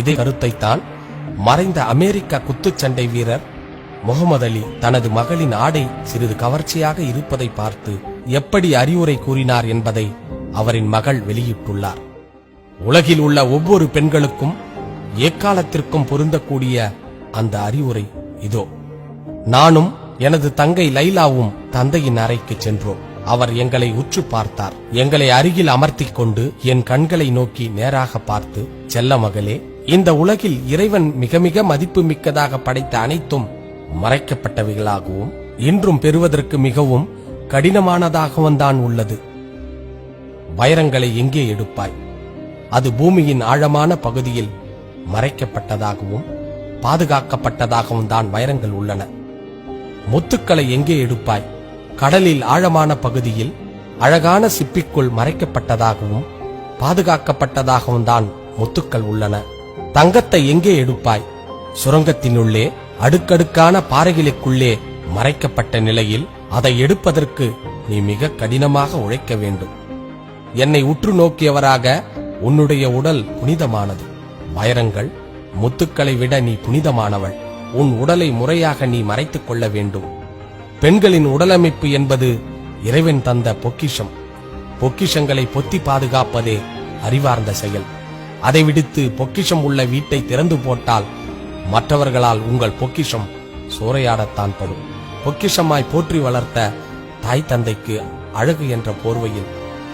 இதே கருத்தைத்தான் மறைந்த அமெரிக்க குத்துச்சண்டை வீரர் முகமது அலி தனது மகளின் ஆடை சிறிது கவர்ச்சியாக இருப்பதை பார்த்து எப்படி அறிவுரை கூறினார் என்பதை அவரின் மகள் வெளியிட்டுள்ளார். உலகில் உள்ள ஒவ்வொரு பெண்களுக்கும் எக்காலத்திற்கும் பொருந்தக்கூடிய அந்த அறிவுரை இதோ. நானும் எனது தங்கை லைலாவும் தந்தையின் அறைக்கு சென்றோம். அவர் எங்களை உற்று பார்த்தார். எங்களை அருகில் அமர்த்திக் கொண்டு என் கண்களை நோக்கி நேராக பார்த்து செல்ல மகளே இந்த உலகில் இறைவன் மிக மிக மதிப்பு மிக்கதாக படைத்த அனைத்தும் மறைக்கப்பட்டவைகளாகவும் இன்றும் பெறுவதற்கு மிகவும் கடினமானதாகவும் தான் உள்ளது. வைரங்களை எங்கே எடுப்பாய்? அது பூமியின் ஆழமான பகுதியில் மறைக்கப்பட்டதாகவும் பாதுகாக்கப்பட்டதாகவும் தான் வைரங்கள் உள்ளன. முத்துக்களை எங்கே எடுப்பாய்? கடலில் ஆழமான பகுதியில் அழகான சிப்பிக்குள் மறைக்கப்பட்டதாகவும் பாதுகாக்கப்பட்டதாகவும் தான் முத்துக்கள் உள்ளன. தங்கத்தை எங்கே எடுப்பாய்? சுரங்கத்தினுள்ளே அடுக்கடுக்கான பாறைகளுக்குள்ளே மறைக்கப்பட்ட நிலையில் அதை எடுப்பதற்கு நீ மிக கடினமாக உழைக்க வேண்டும். என்னை உற்று நோக்கியவராக உன்னுடைய உடல் புனிதமானது. வைரங்கள் முத்துக்களை விட நீ புனிதமானவள். உன் உடலை முறையாக நீ மறைத்துக் கொள்ள வேண்டும். பெண்களின் உடலமைப்பு என்பது இறைவன் தந்த பொக்கிஷம். பொக்கிஷங்களை பொத்தி பாதுகாப்பதே அறிவார்ந்த செயல். அதை விடுத்து பொக்கிஷம் உள்ள வீட்டை திறந்து போட்டால் மற்றவர்களால் உங்கள் பொக்கிஷம் சூறையாடத்தான் படும். பொக்கிஷமாய் போற்றி வளர்த்த தாய் தந்தைக்கு அழகு என்ற போர்வையில்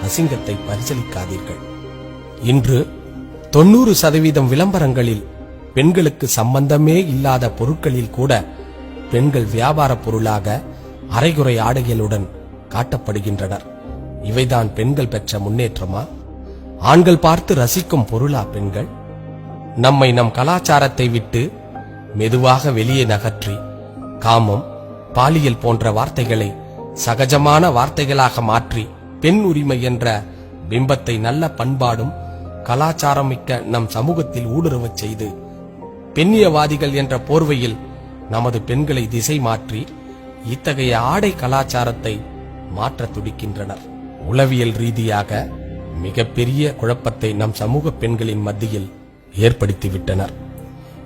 அசிங்கத்தை பரிசலிக்காதீர்கள் இன்று தொண்ணூறு சதவீதம் விளம்பரங்களில் பெண்களுக்கு சம்பந்தமே இல்லாத பொருட்களில் கூட பெண்கள் வியாபார பொருளாக அரைகுறை ஆடைகளுடன் காட்டப்படுகின்றனர். இவைதான் பெண்கள் பெற்ற முன்னேற்றமா? ஆண்கள் பார்த்து ரசிக்கும் பொருளா பெண்கள்? நம்மை நம் கலாச்சாரத்தை விட்டு மெதுவாக வெளியே நகற்றி காமம் பாலியல் போன்ற வார்த்தைகளை சகஜமான வார்த்தைகளாக மாற்றி பெண் உரிமை என்ற பிம்பத்தை நல்ல பண்பாடும் கலாச்சாரம் மிக்க நம் சமூகத்தில் ஊடுருவச் செய்து பெண்ணியவாதிகள் என்ற போர்வையில் நமது பெண்களை திசை மாற்றி இத்தகைய ஆடை கலாச்சாரத்தை மாற்ற துடிக்கின்றனர். உளவியல் ரீதியாக மிகப்பெரிய குழப்பத்தை நம் சமூக பெண்களின் மத்தியில் ஏற்படுத்திவிட்டனர்.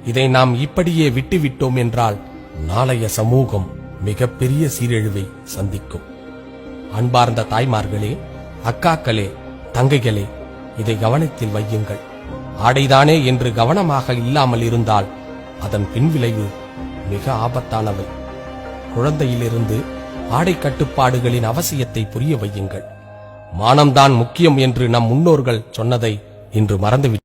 இதை நாம் இப்படியே விட்டுவிட்டோம் என்றால் நாளைய சமூகம் மிகப்பெரிய சீரழிவை சந்திக்கும். அன்பார்ந்த தாய்மார்களே அக்காக்களே தங்கைகளே இதை கவனத்தில் வையுங்கள். ஆடைதானே என்று கவனமாக இல்லாமல் இருந்தால் அதன் பின்விளைவு மிக ஆபத்தானவை. குழந்தையிலிருந்து ஆடை கட்டுப்பாடுகளின் அவசியத்தை புரிய வையுங்கள். மானம்தான் முக்கியம் என்று நம் முன்னோர்கள் சொன்னதை இன்று மறந்துவிட்டோம்.